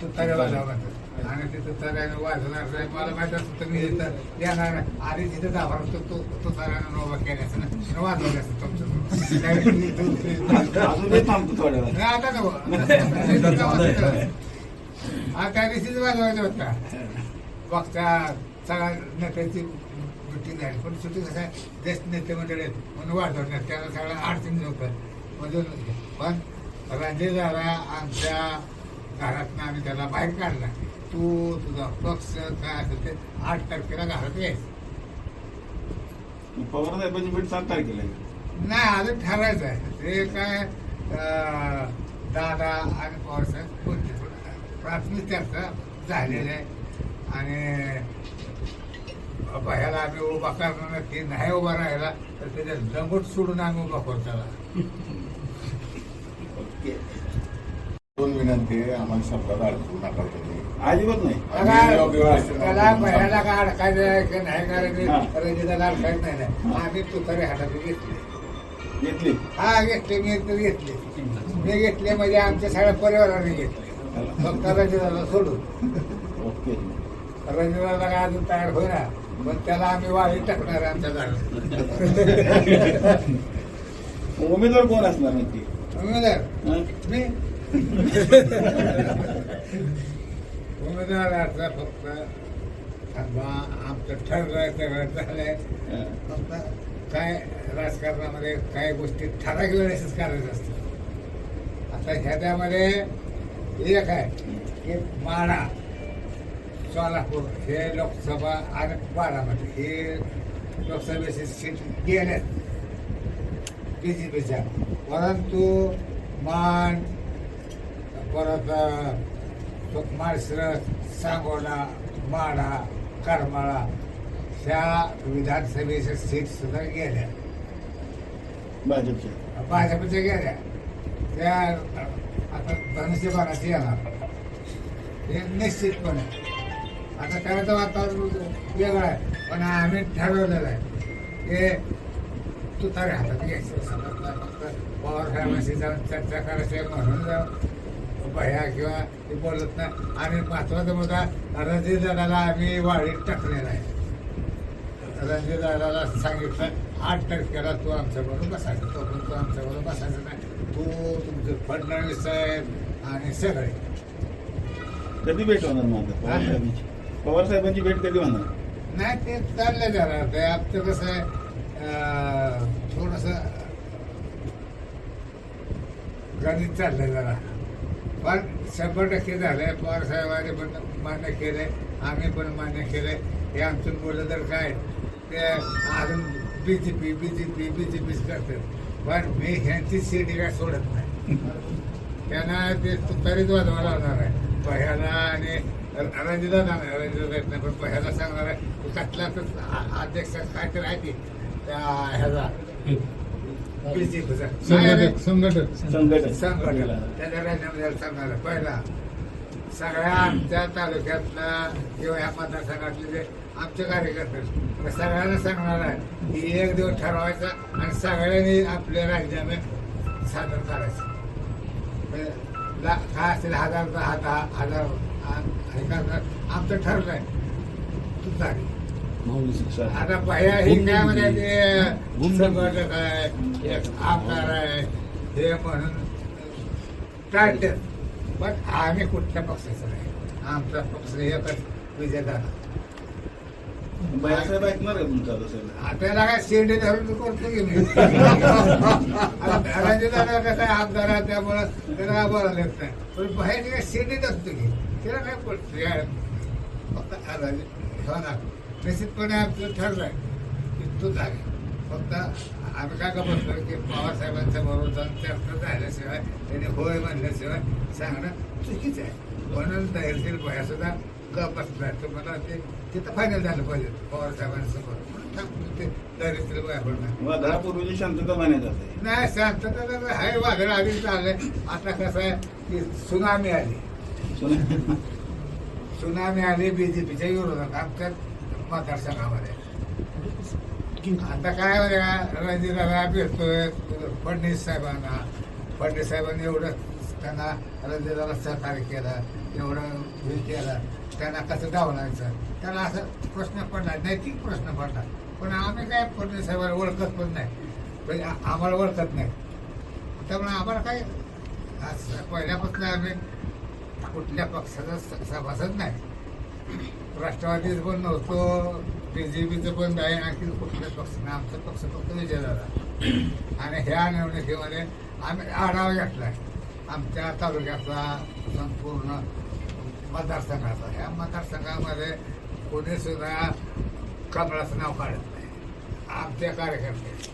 तुतारे वाजवा आणि ते तुताऱ्याने वाजवणार नाही. मला माहीत असतं तर मी इथं येणार तिथं दाबा तो तो तुताऱ्यानं नोबा केल्याचं ना वाजवलं असतं तुमचं आता नको. हा त्या दिवशीच वाजवायचं होता. बघता सगळ्या नेत्याची सुट्टी झाली. पण सुट्टी कसं ज्येष्ठ नेते मंडळी आहेत म्हणून वाढवण्यात त्याला सगळ्या अडचणी होतं. मधून पण रणजित दादा आमच्या घरातनं आम्ही त्याला बाहेर काढला. तू तुझा पक्ष काय असेल ते आठ तारखेला घरात यायचं. पवार साहेबांची भेट सात तारखेला. नाही अजून ठरायचं आहे. ते काय दादा आणि पवारसाहेब बोलते प्राथमिक चर्चा झालेली आहे. आणि भयाला आम्ही उभा करणार नक्की नाही उभा राहिला तर त्याच्या लंगोट सोडून आम्ही उभा करू त्याला. दोन विनंती आहे आम्हाला शब्दात अडकू नका तुम्ही अजिबात नाही. त्याला योग्य वेळेस त्याला भयाला काय अडकायचं आहे की नाही हा. करायचं रंजिताला अडकायचं नाही ना आम्ही तुतारी हातात घेतली. घेतली? हा घेतली मी तर घेतली. मी घेतली म्हणजे आमच्या सगळ्या परिवाराने घेतली. फक्त रंजिताला सोडून. ओके. काय अजून तयार होईना पण त्याला आम्ही वाळी टाकणार आहे आमच्या घरात. उमेदवार कोण असणार नक्की उमेदवार? मी? उमेदवाराचा फक्त आमचं ठरलंय सगळं झालंय. फक्त काय राजकारणामध्ये काही गोष्टी ठराविक वेळेसच करायचं असतं. आता ह्याच्यामध्ये एक आहे की माडा सोलापूर हे लोकसभा आणि बारामती हे लोकसभेची सीट गेल्यात बी जे पीच्या परंतु मान परत माळशिरस सांगोला माडा करमाळा ह्या विधानसभेच्या सीट सुद्धा गेल्या. भाजपच्या भाजपच्या गेल्या. त्या आता धनुष्यबाणाची येणार. हे निश्चितपणे. आता करायचं वातावरण वेगळं आहे पण आम्ही ठरवलेलं आहे हे तुतारे हातात घ्यायचं. पवार साहेबांशी जाऊन चर्चा करायची म्हणून जाऊन भया किंवा ते बोलत नाही. आणि महत्त्वाचा मुद्दा रणजित दादाला आम्ही वाढीत टाकलेला आहे. रणजित दादाला सांगितलं आठ तारखेला तू आमच्याबरोबर बसायचं. तो पण तू आमच्याबरोबर बसायचं नाही. तू तुमचं फडणवीस साहेब आणि सगळे. कधी भेट होणार माझं पवार साहेबांची? भेट कधी होणार? नाही ते चाललं जरा. ते आमचं कसं आहे थोडंसं गणित चाललंय जरा. पण शंभर टक्के झालंय. पवार साहेबांनी पण मान्य केलंय. आम्ही पण मान्य केलंय. हे आमचं बोललं तर काय? ते अजून B J P B J P B J peach करतात. पण मी ह्यांची सीट काय सोडत नाही. त्यांना ते तरीच वाजवायला लावणार आहे. पहिला आणि रणजिता नाही रणजिता येत नाही पण पहिला सांगणार आहे. कसला तर अध्यक्ष काय तर आहे ती. त्या ह्याचा संघटक संघटक. सांगणार. पहिला सगळ्या आमच्या तालुक्यातलं किंवा ह्या मतदारसंघातले जे आमचे कार्यकर्ते सगळ्यांना सांगणार आहे की एक दिवस ठरवायचा आणि सगळ्यांनी आपले राजीनामे सादर करायचे. म्हणजे काय असेल हजार हजार हे करणार. आमचं ठरलंय. तू चालेल माऊली शिक्षा आता भया ही काय म्हणजे ते संघटक आहे एक आमदार आहे हे म्हणून टाळतात पण आम्ही कुठल्या पक्षाचं नाही. आमचा पक्ष एकच विजयदार बाळासाहेब ऐकणार आहे तुमचा तसं आपल्याला काय शिर्डी धरून मी करतो की मी रणजिताला कसं आहे आमदार आहे त्यामुळं त्याला काय बोलायला येत नाही. पण बाहेर काय शिर्डीत असतो की त्याला काय पडतो निश्चितपणे आमचं ठरलंय की तू झाले फक्त आम्ही काय का बसलो की पवारसाहेबांच्या बरोबर जाऊन चर्चा झाल्याशिवाय त्यांनी होय म्हणल्याशिवाय सांगणं चुकीचं आहे. म्हणून भया सुद्धा गप बसलाय तर मला ते तिथं फायनल झालं पाहिजे. पवारसाहेबांसमोर वादळापूर्वीची शांतता मान्यात जाते नाही शांतता तर आहे. वादळ आधी चाललंय. आता कसं आहे की सुनामी आली. सुनामी आली बीजेपीच्या विरोधात. आमच्या आम्हाला आता काय रणजिताला भेटतोय फडणवीस साहेबांना. फडणवीस साहेबांनी एवढं त्यांना रंजिताला सहकार्य केलं एवढं हे केलं त्यांना कसं डावलायचं? त्याला असं प्रश्न पडला नैतिक प्रश्न पडला. पण आम्ही काय फडणवीस साहेबांना ओळखत पण नाही. म्हणजे आम्हाला ओळखत नाही. त्यामुळे आम्हाला काय असं पहिल्यापासून आम्ही कुठल्या पक्षाचा स- सभासद नाही. राष्ट्रवादीचं पण नव्हतो बी जे पीचं पण नाही आणखी कुठल्याच पक्ष नाही. आमचा पक्ष फक्त विजय झाला आणि ह्या निवडणुकीमध्ये आम्ही आढावा घेतला. आमच्या तालुक्याचा संपूर्ण मतदारसंघाचा. ह्या मतदारसंघामध्ये कोणीसुद्धा कमळाचं नाव काढत नाही. आमचे कार्यकर्ते.